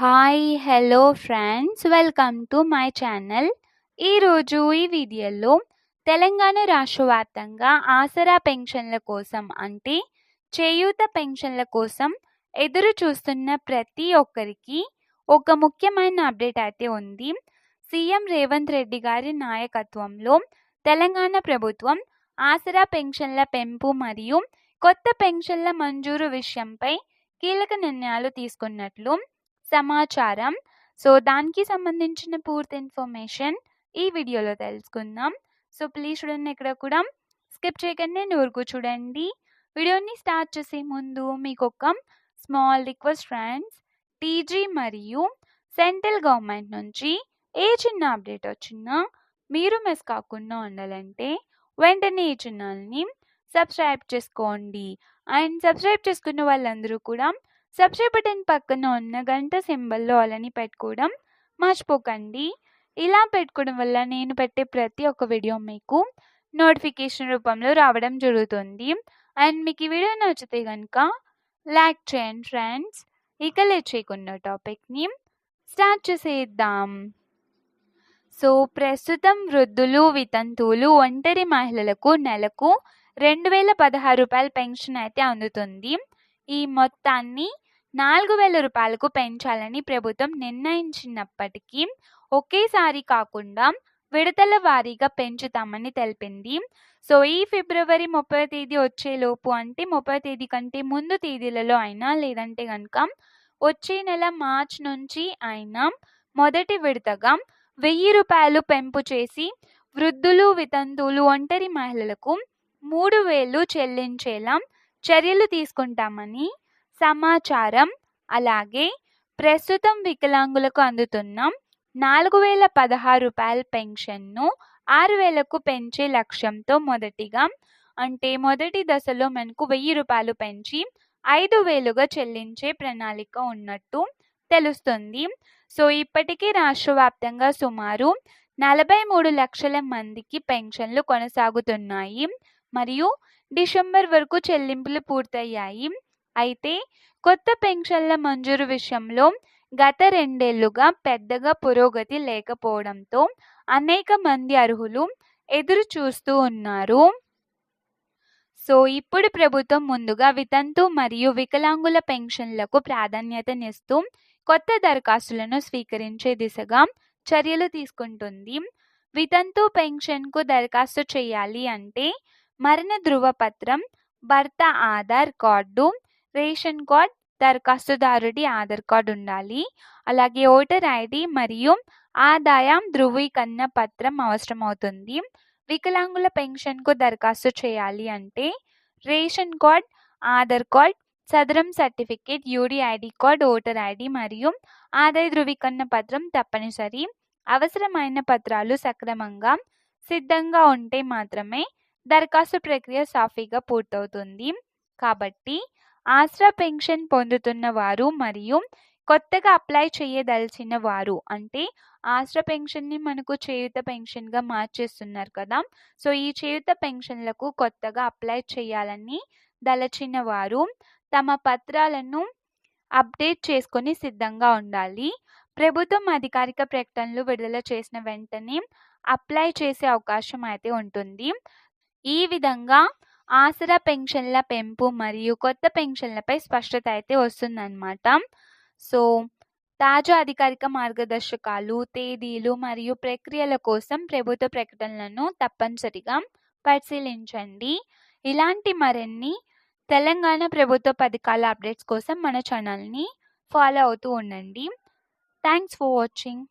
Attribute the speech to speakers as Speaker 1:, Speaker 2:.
Speaker 1: Hi hello friends welcome to my channel ఈరోజు ఈ వీడియోలో తెలంగాణ రాష్ట్ర వ్యాప్తంగా ఆసరా పెన్షన్ల కోసం అంటే చేయూత పెన్షన్ల కోసం ఎదురు చూస్తున్న ప్రతి ఒక్కరికి ఒక ముఖ్యమైన అప్డేట్ అయితే ఉంది. సీఎం రేవంత్ రెడ్డి గారి నాయకత్వంలో తెలంగాణ ప్రభుత్వం ఆసరా పెన్షన్ల పెంపు మరియు కొత్త పెన్షన్ల మంజూరు విషయంపై కీలక నిర్ణయాలు తీసుకున్నట్లు సమాచారం. సో దానికి సంబంధించిన పూర్తి ఇన్ఫర్మేషన్ ఈ వీడియోలో తెలుసుకుందాం. సో ప్లీజ్ చూడండి ఇక్కడ కూడా. స్కిప్ చేయకండి నూరుకు చూడండి. వీడియోని స్టార్ట్ చేసే ముందు మీకు ఒక స్మాల్ రిక్వెస్ట్ ఫ్రెండ్స్. టీజీ మరియు సెంట్రల్ గవర్నమెంట్ నుంచి ఏ చిన్న అప్డేట్ వచ్చినా మీరు మిస్ కాకుండా ఉండాలంటే వెంటనే ఈ ఛానల్ని సబ్స్క్రైబ్ చేసుకోండి. అండ్ సబ్స్క్రైబ్ చేసుకున్న వాళ్ళందరూ కూడా సబ్స్క్రైబ్ బటన్ పక్కన ఉన్న గంట సింబల్లో అలాని పెట్టుకోవడం మర్చిపోకండి. ఇలా పెట్టుకోవడం వల్ల నేను పెట్టే ప్రతి ఒక్క వీడియో మీకు నోటిఫికేషన్ రూపంలో రావడం జరుగుతుంది. అండ్ మీకు ఈ వీడియో నచ్చితే కనుక లైక్ చేయండి ఫ్రెండ్స్. ఇక లేట్ టాపిక్ని స్టార్ట్ చేసేద్దాం. సో ప్రస్తుతం వృద్ధులు వితంతువులు ఒంటరి మహిళలకు నెలకు రెండు వేల పదహారు రూపాయల పెన్షన్ అయితే అందుతుంది. ఈ మొత్తాన్ని నాలుగు వేల రూపాయలకు పెంచాలని ప్రభుత్వం నిర్ణయించినప్పటికీ ఒకేసారి కాకుండా విడతల వారీగా పెంచుతామని తెలిపింది. సో ఈ ఫిబ్రవరి ముప్పై తేదీ వచ్చేలోపు అంటే ముప్పై తేదీ కంటే ముందు తేదీలలో అయినా లేదంటే కనుక వచ్చే నెల మార్చ్ నుంచి అయినా మొదటి విడతగా వెయ్యి రూపాయలు పెంపు చేసి వృద్ధులు వితంతువులు ఒంటరి మహిళలకు మూడు వేలు చెల్లించేలా చర్యలు తీసుకుంటామని సమాచారం. అలాగే ప్రస్తుతం వికలాంగులకు అందుతున్న నాలుగు వేల పదహారు రూపాయల పెన్షన్ను ఆరు వేలకు పెంచే లక్ష్యంతో మొదటిగా అంటే మొదటి దశలో మనకు వెయ్యి రూపాయలు పెంచి ఐదు వేలుగా చెల్లించే ప్రణాళిక ఉన్నట్టు తెలుస్తుంది. సో ఇప్పటికీ రాష్ట్ర వ్యాప్తంగా సుమారు నలభై మూడు లక్షల మందికి పెన్షన్లు కొనసాగుతున్నాయి. మరియు డిసెంబర్ వరకు చెల్లింపులు పూర్తయ్యాయి. అయితే కొత్త పెన్షన్ల మంజూరు విషయంలో గత రెండేళ్ళుగా పెద్దగా పురోగతి లేకపోవడంతో అనేక మంది అర్హులు ఎదురు చూస్తూ ఉన్నారు. సో ఇప్పుడు ప్రభుత్వం ముందుగా వితంతు మరియు వికలాంగుల పెన్షన్లకు ప్రాధాన్యతనిస్తూ కొత్త దరఖాస్తులను స్వీకరించే దిశగా చర్యలు తీసుకుంటుంది. వితంతు పెన్షన్కు దరఖాస్తు చేయాలి అంటే మరణ ధృవపత్రం భర్త ఆధార్ కార్డు రేషన్ కార్డ్ దరఖాస్తుదారుడి ఆధార్ కార్డు ఉండాలి. అలాగే ఓటర్ ఐడి మరియు ఆదాయం ధృవీకరణ పత్రం అవసరం అవుతుంది వికలాంగుల పెన్షన్కు దరఖాస్తు చేయాలి అంటే ration card Aadhaar card Sadarem certificate UDID card voter ID మరియు ఆదాయ ధృవీకరణ పత్రం తప్పనిసరి. అవసరమైన పత్రాలు సక్రమంగా సిద్ధంగా ఉంటే మాత్రమే దరఖాస్తు ప్రక్రియ సాఫీగా పూర్తవుతుంది. కాబట్టి ఆసరా పెన్షన్ పొందుతున్న వారు మరియు కొత్తగా అప్లై చేయదలిచిన వారు. అంటే ఆసరా పెన్షన్ని మనకు చేయుత పెన్షన్గా మార్చేస్తున్నారు కదా. సో ఈ చేయుత పెన్షన్లకు కొత్తగా అప్లై చేయాలని దలచిన వారు తమ పత్రాలను అప్డేట్ చేసుకొని సిద్ధంగా ఉండాలి. ప్రభుత్వం అధికారిక ప్రకటనలు విడుదల చేసిన వెంటనే అప్లై చేసే అవకాశం అయితే ఉంటుంది. ఈ విధంగా ఆసరా పెన్షన్ల పెంపు మరియు కొత్త పెన్షన్లపై స్పష్టత అయితే వస్తుందన్నమాట. సో తాజా అధికారిక మార్గదర్శకాలు తేదీలు మరియు ప్రక్రియల కోసం ప్రభుత్వ ప్రకటనలను తప్పనిసరిగా పరిశీలించండి. ఇలాంటి మరిన్ని తెలంగాణ ప్రభుత్వ పథకాల అప్డేట్స్ కోసం మన ఛానల్ని ఫాలో అవుతూ ఉండండి. Thanks for watching.